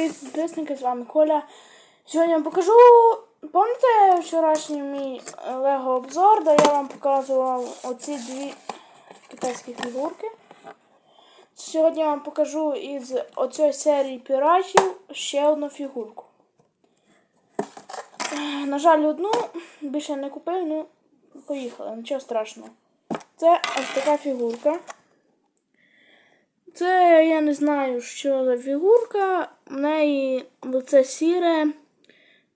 Привіт, підписники, з вами Коля. Сьогодні я вам покажу. Пам'ятаєте вчорашній мій Лего обзор, де я вам показував оці дві китайські фігурки. Сьогодні я вам покажу із оцієї серії піратів ще одну фігурку. На жаль, одну більше не купив, ну поїхали, нічого страшного. Це ось така фігурка. Це я не знаю, що за фігурка. В неї лице сіре,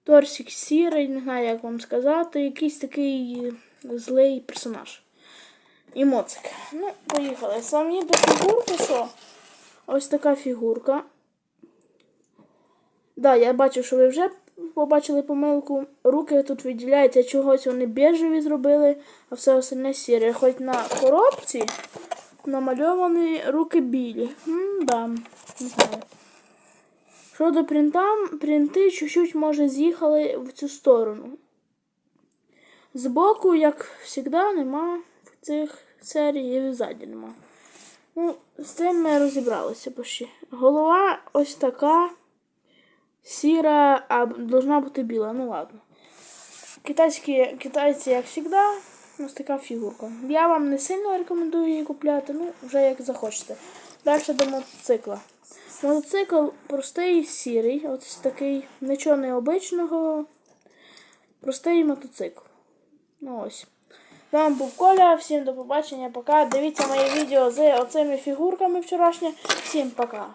торсик сірий, не знаю, як вам сказати. Якийсь такий злий персонаж. І моцик. Ну, поїхали. Самі до фігурки що? Ось така фігурка. Да, я бачу, що ви вже побачили помилку. Руки тут виділяються, чогось вони біжеві зробили, а все остальне сіре. Хоч на коробці намальовані руки білі. М, да, не знаю. Щодо принта, принти чуть-чуть, може, з'їхали в цю сторону. Збоку, як завжди, нема в цих серій і ззаді нема. Ну, з цим ми розібралися почти. Голова ось така сіра, а должна бути біла. Ну ладно. Китайські китайці, як завжди, ось така фігурка. Я вам не сильно рекомендую її купляти, ну, вже як захочете. Далі до мотоцикла. Мотоцикл простий сірий, ось такий, нічого необичного. Простий мотоцикл. Ну ось. З вами був Коля, всім до побачення, пока. Дивіться моє відео з оцими фігурками вчорашнє. Всім пока.